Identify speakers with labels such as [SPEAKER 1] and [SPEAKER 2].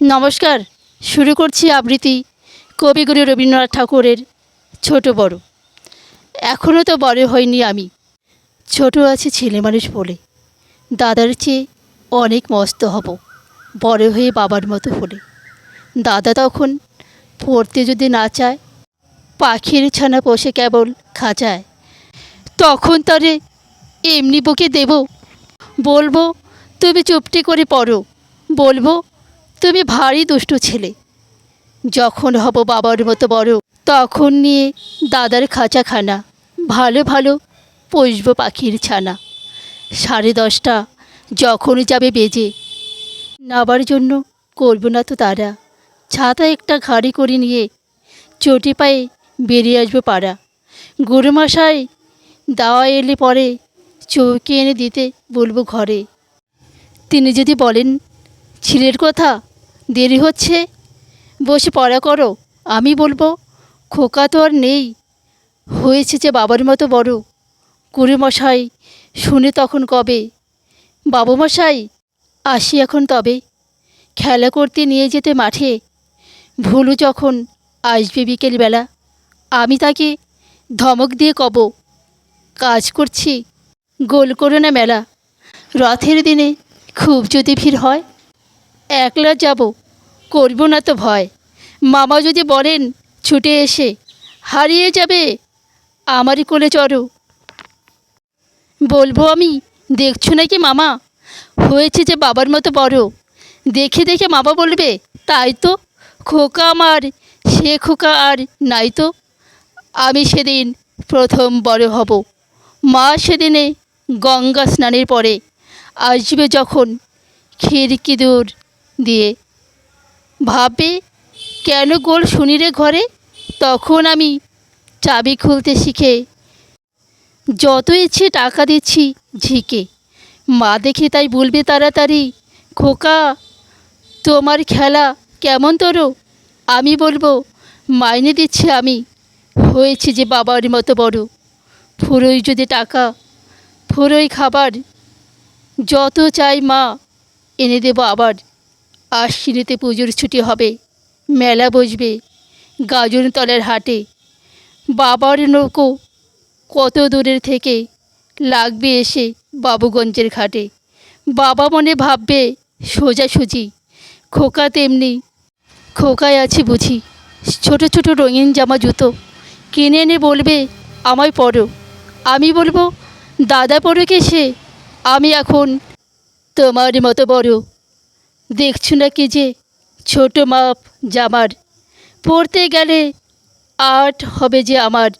[SPEAKER 1] নমস্কার, শুরু করছি আবৃত্তি কবিগুরু রবীন্দ্রনাথ ঠাকুরের ছোট বড়। এখনও তো বড় হয়নি আমি। ছোট আছে ছেলে মানুষ বলে। দাদার চেয়ে অনেক মস্ত হব, বড় হয়ে বাবার মতো হলে। দাদা তখন পড়তে যদি না চায়, পাখির ছানা পোষে কেবল খাঁচায়। তখন তারে এমনি বুকে দেব, বলব, তুমি চুপটি করে পড়ো। বলব তুমি ভারী দুষ্টু ছেলে। যখন হব বাবার মতো বড়, তখন নিয়ে দাদার খাঁচাখানা, ভালো ভালো পুষবো পাখির ছানা। সাড়ে দশটা যখন যাবে বেজে, নাবার জন্য করব না তো তারা। ছাতা একটা ঘাড়ি করে নিয়ে চটি পায়ে বেরিয়ে আসব পাড়া। গুরুমশাই দাওয়া এলে পরে চৌকি এনে দিতে বলব ঘরে। তিনি যদি বলেন, ছেলের কথা দেরি হচ্ছে। বসে পড়া করো, আমি বলব, খোকা তো আর নেই। হয়েছে যে বাবার মতো বড়। গুরুমশাই, শুনে তখন কবে? বাবুমশাই, আসি এখন তবে। খেলা করতে নিয়ে যেতে মাঠে। ভুলু যখন আসবে বিকেলবেলা, আমি তাকে ধমক দিয়ে কব, কাজ করছি, গোল করো না মেলা। রথের দিনে খুব যদি ভিড় হয়, একলা যাব করব না তো ভয়। মামা যদি বলেন, ছুটে এসে হারিয়ে যাবে। আমারই কোলে চড়ো। বলব আমি, দেখছ নাকি মামা? হয়েছে যে বাবার মতো বড়। দেখে দেখে মামা বলবে, তাই তো, খোকা আমার, সে খোকা আর নাই তো। আমি সেদিন প্রথম বড় হব। মা সেদিনে গঙ্গা স্নানের পরে আসবে যখন খিড়কি দূর দিয়ে। ভাববে কেন গোল শুনি রে ঘরে? তখন আমি চাবি খুলতে শিখে। যত ইচ্ছে টাকা দিচ্ছি ঝিকে। মা দেখে তাই বলবে তাড়াতাড়ি, খোকা, তোমার খেলা কেমন তোরো? আমি বলব, মাইনে দিচ্ছি আমি। হয়েছে যে বাবার মতো বড়। ফুরোই যদি টাকা, ফুরোই খাবার। যত চাই মা, এনে দেবো আবার। আশ্বিনেতে পুজোর ছুটি হবে। মেলা বসবে গাজনতলার হাটে। বাবার নৌকো কত দূরের থেকে লাগবে এসে বাবুগঞ্জের ঘাটে। বাবা মনে ভাববে সোজাসুজি খোকা তেমনি খোকায় আছে বুঝি। ছোট ছোট রঙিন জামা জুতো কিনে এনে বলবে, আমায় পরো। আমি বলব, দাদা পরো সে আমি এখন তোমার মতো বড়। দেখছ না কি যে ছোট মাপ জামার? পড়তে গেলে আর্ট হবে যে আমার।